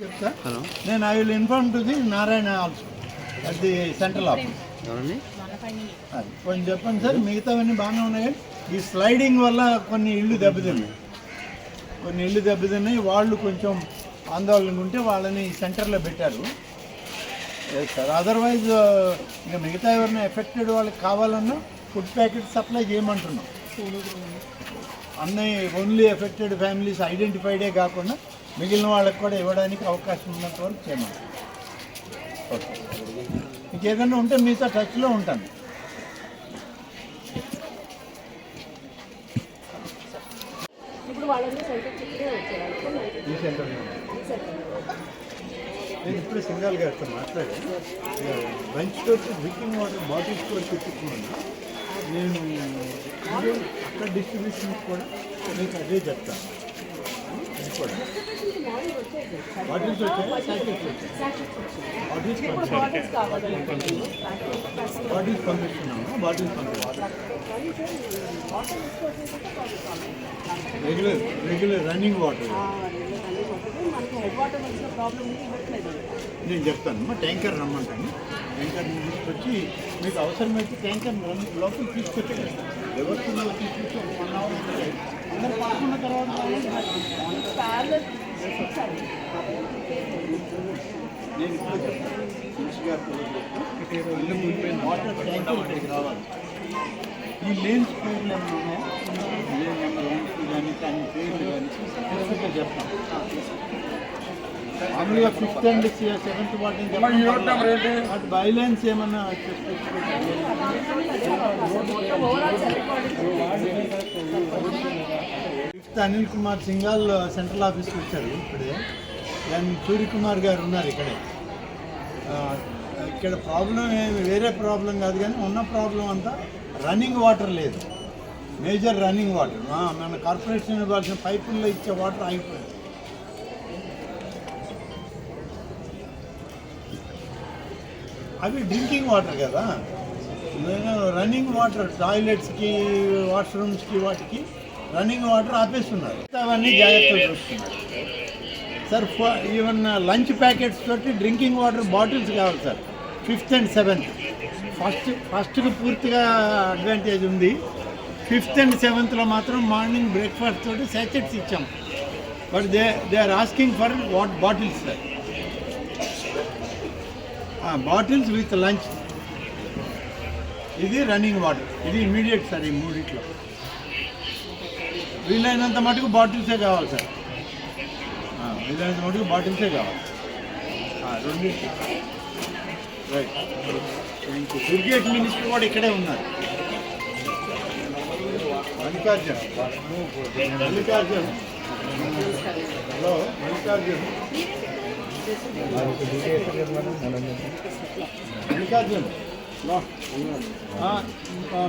చెప్తా నేను I will inform to the Narayana also at the central office అది కొంచెం చెప్పండి సార్ మిగతావన్నీ బాగానే ఉన్నాయి? ఈ స్లైడింగ్ వల్ల కొన్ని ఇళ్ళు దెబ్బతిన్నాయి. కొన్ని ఇళ్ళు దెబ్బతిన్నాయి. వాళ్ళు కొంచెం ఆందోళన ఉంటే వాళ్ళని సెంటర్లో పెట్టారు. సార్ అదర్వైజ్ ఇక మిగతా ఎవరైనా ఎఫెక్టెడ్ వాళ్ళకి కావాలన్నా ఫుడ్ ప్యాకెట్ సప్లై చేయమంటున్నాం. అన్నీ ఓన్లీ ఎఫెక్టెడ్ ఫ్యామిలీస్ ఐడెంటిఫైడే కాకుండా మిగిలిన వాళ్ళకి కూడా ఇవ్వడానికి అవకాశం ఉన్నంత వరకు చేయమంటాం ఓకే. ఇంకేదైనా ఉంటే మీతో టచ్లో ఉంటాను. ఈ సెంటర్ నేను ఇప్పుడు సింగాల్ గారితో మాట్లాడాను లంచ్ తోటి డ్రింకింగ్ వాటర్ బాటిల్స్ కూడా తెచ్చుకున్నాను నేను అక్కడ డిస్ట్రిబ్యూషన్ కూడా మీకు అదే చెప్తాను అది కూడా. బాటిల్స్ వచ్చాయి? బాటిల్స్ బాటిల్స్ పంపిస్తున్నాము? బాటిల్స్ పంపిస్తున్నాము? Water regular regular running water మనకి హెడ్ వాటర్ వచ్చిన ప్రాబ్లం ఉంది ఇవ్వట్లేదు. నేను చెప్తాను. మా ట్యాంకర్ రమ్మంటాను. ట్యాంకర్ తీసుకొచ్చి మీకు అవసరమైతే ట్యాంకర్ లోపల తీసుకొచ్చి ఎవరిలో తీసుకొచ్చి వన్ అవర్ అందరు పడుకున్న తర్వాత నేను ఇప్పుడు చెప్తాను వాటర్ ట్యాంకర్ రావాలి. ఈ లేన్స్ పేర్లు ఉన్నాయా లేన్ నెంబర్ వన్ టూ కానీ పేర్లు కానీ. మామూలుగా ఫిఫ్త్ అండ్ సెవెంత్ వాటిని అటు బైలైన్స్ ఏమన్నా ఫిఫ్త్ అనిల్ కుమార్ సింగాల్ సెంట్రల్ ఆఫీస్కి వచ్చారు ఇప్పుడే. దాని సూర్యకుమార్ గారు ఉన్నారు ఇక్కడే. ఇక్కడ ప్రాబ్లం ఏమి వేరే ప్రాబ్లం కాదు కానీ ఉన్న ప్రాబ్లం అంతా రన్నింగ్ వాటర్ లేదు. Major running water. మన కార్పొరేషన్ ఇవ్వాల్సిన పైపుల్లో ఇచ్చే వాటర్ ఆగిపోయింది అవి డ్రింకింగ్ వాటర్ కదా. రన్నింగ్ వాటర్ టాయిలెట్స్కి వాష్రూమ్స్కి వాటికి రన్నింగ్ వాటర్ ఆపేస్తున్నారు. అవన్నీ జాగ్రత్తలు చూస్తున్నారు సార్ ఈవెన్ లంచ్ ప్యాకెట్స్ తోటి డ్రింకింగ్ వాటర్ బాటిల్స్ కావాలి sir. Fifth and seventh. First ఫస్ట్కి పూర్తిగా అడ్వాంటేజ్ ఉంది. ఫిఫ్త్ అండ్ సెవెంత్లో మాత్రం మార్నింగ్ బ్రేక్ఫాస్ట్ తోటి సాచెట్స్ ఇచ్చాం. But they they are asking for what bottles sir bottles with lunch ఇది రన్నింగ్ వాటర్ ఇది ఇమీడియట్ సార్ ఈ మూడిట్లో. వీలైనంత మటుకు బాటిల్సే కావాలి సార్ ah, వీలైనంత మటుకు బాటిల్సే కావాలి. రెండు right thank you Durgesh minister కూడా ఇక్కడే ఉన్నారు. మల్లికార్జున్. మల్లికార్జున్. హలో మల్లికార్జున్. మల్లికార్జున్.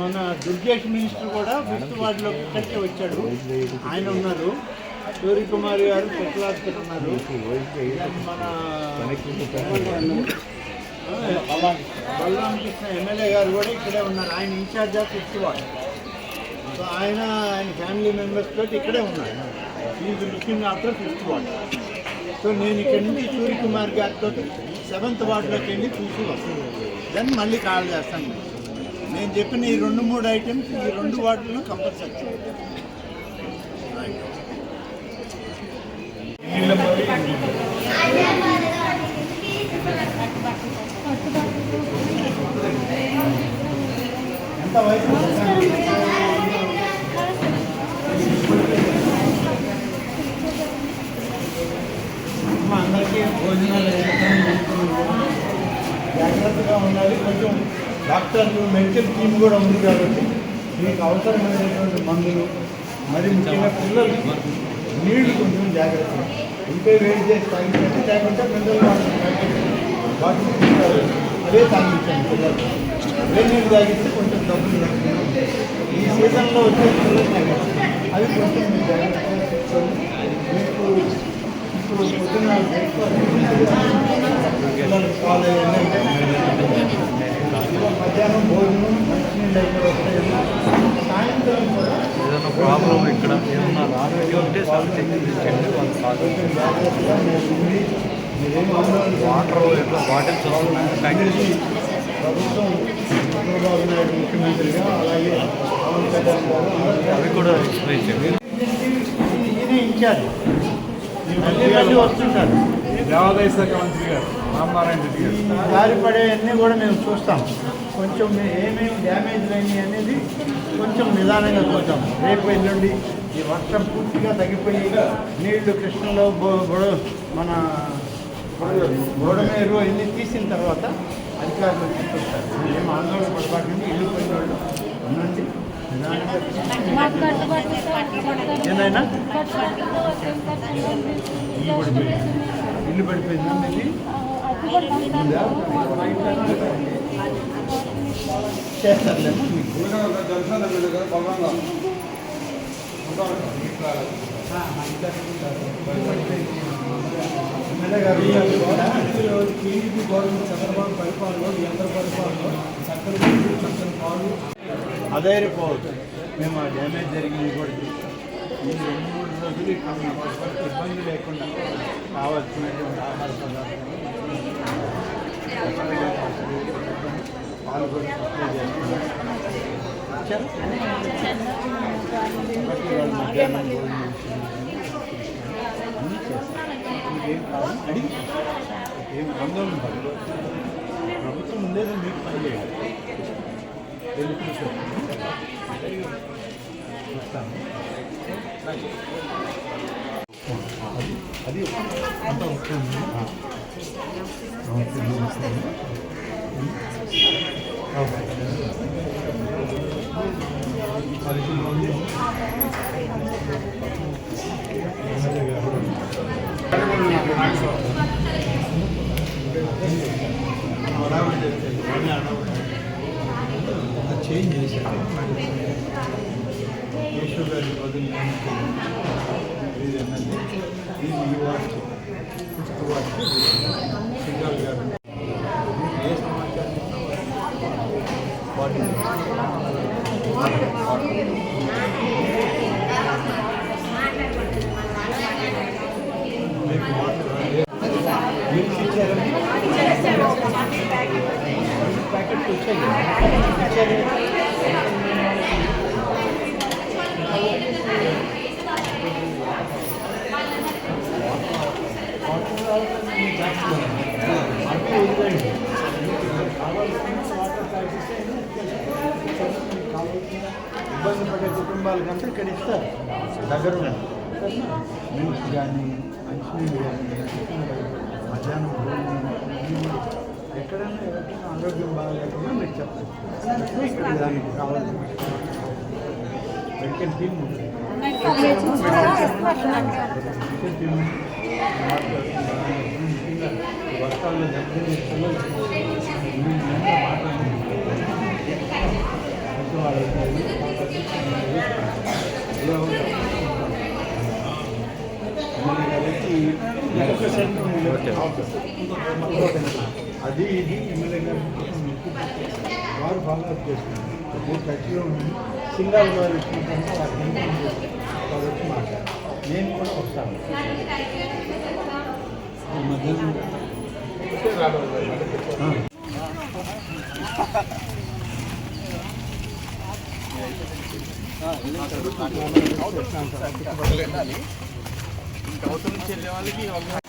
మన దుర్గేష్ మినిస్టర్ కూడా ఫిఫ్త్ వార్డులో ఇక్కడికే వచ్చాడు. ఆయన ఉన్నారు. సూర్యకుమారి గారు స్పెషల్ ఉన్నారు. మన బలరామకృష్ణ కృష్ణ ఎమ్మెల్యే గారు కూడా ఇక్కడే ఉన్నారు. ఆయన in charge of fifth ward. So ఆయన ఆయన ఫ్యామిలీ మెంబర్స్ తోటి ఇక్కడే ఉన్నాడు is looking after fifth ward so నేను ఇక్కడి నుండి సూర్యకుమార్ గారితో సెవెంత్ వార్డులోకి వెళ్ళి చూసి వస్తాను. దాన్ని మళ్ళీ కాల్ చేస్తాను. నేను చెప్పిన ఈ రెండు మూడు ఐటమ్స్ ఈ రెండు వార్డులను కంపల్సరీ ఎంత వయసు? జాగ్రత్తగా ఉండాలి. కొంచెం డాక్టర్లు మెడికల్ టీమ్ కూడా ఉంది కాబట్టి మీకు అవసరమైనటువంటి మందులు మరి ముఖ్యంగా పిల్లలు నీళ్ళు కొంచెం జాగ్రత్త. ఇంకే వేడి చేసి తాగించండి లేకుంటే పిల్లలు వాటిని అదే తాగించండి పిల్లలు. అదే నీళ్ళు తాగిస్తే కొంచెం డబ్బులు తగ్గుతుంది. ఈ సీజన్లో వచ్చే పిల్లలు తాగించండి అది కొంచెం మీరు జాగ్రత్తగా తీసుకోండి మీకు ఇప్పుడు పొద్దున్న బ్రేక్ఫాస్ట్ ఏదైనా ప్రాబ్లం ఇక్కడ ఏమన్నా రాబోయే ఉంటే సంథింగ్ వాటర్ ఎట్లా బాటిల్స్ వస్తున్నాయి ప్యాకెట్స్ అవి కూడా ఎక్స్ప్లెయిన్ చేయండి. ఈయన ఇన్ఛార్జ్ వస్తుంటారు. దేవాదాయ శాఖ మంత్రి గారు రామనారాయణ రెడ్డి గారు. కూడా మేము చూస్తాం. కొంచెం ఏమేమి డ్యామేజ్ అయినాయి అనేది కొంచెం నిదానంగా చూద్దాం. రేపు ఎల్లుండి ఈ వర్షం పూర్తిగా తగ్గిపోయి నీళ్ళు కృష్ణలో మన బోడమేరు ఇన్ని తీసిన తర్వాత అధికారులు వచ్చి చూస్తారు. ఏం ఆందోళన పడబాకండి. ఇల్లు పోయిన వాళ్ళు ఉండండి. నిదానంగా ఏనాయనా ఇల్లు పడిపోయింది చేస్తారులేమో మీకు ఎమ్మెల్యే గవర్నమెంట్ చంద్రబాబు పరిపాలనలో మీ అందరి పరిపాలనలో చక్కని చక్కని పాలు అధైర్యపోవద్దు మేము ఆ డ్యామేజ్ జరిగింది కూడా చూస్తాం. రోజులు ఇబ్బంది లేకుండా కావాల్సినటువంటి ఆహార పదార్థాలు పాలు సప్లై చేస్తున్నాం మధ్యాహ్నం భోజనం అన్నీ చేస్తారు మీకేం అడిగి ఏం ఆందోళన పడదు ప్రభుత్వం ఉండేది మీకు పని చేయాలి తెలుగు అది అంతా ఓకే, గారు. చేంజ్ చేశారు యేసు గారి బదులు నేను ఇది ఎమ్మెల్యే ఇది ఈ వార్డు ఫిఫ్త్ వార్డు సింగాల్ గారు ఏ సమాచారం వాటి మీకు వాటర్ మీకు ఇచ్చారని ప్యాకెట్ వచ్చాయి ఇచ్చారు అటు వదిలేయండి. కావాల్సిన వాటర్ ప్యాకెట్స్ కావాల్సిన ఇబ్బంది పడే కుటుంబాలకంతా ఇక్కడ ఇస్తారు దగ్గర న్యూస్ కానీ మంచినీళ్ళు కానీ మధ్యాహ్నం భోజనం ఎక్కడైనా ఎవరికైనా ఆరోగ్యం బాగాలేకుండా మీరు చెప్పండి ఇక్కడ దానికి కావాల్సిన మెడికల్ టీమ్ ఉంటుంది మెడికల్ టీమ్ అది ఇది ఎమ్మెల్యే గారు వారు ఫాలో అప్ చేస్తున్నారు. మీరు టచ్లో ఉండి సింగల్ వారు ఇచ్చినప్పుడు వారు వచ్చి మాట్లాడారు. నేను కూడా వస్తాను అవతల నుంచి వెళ్ళే వాళ్ళకి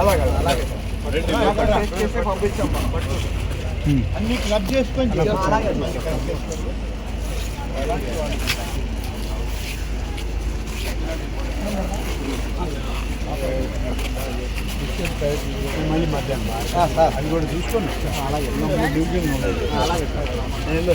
అలాగే అలాగే. అన్ని క్లబ్ చేసుకొని అలాగే మళ్ళీ మధ్యాహ్నం. అది కూడా చూసుకోండి. అలాగే. అలాగే. నేను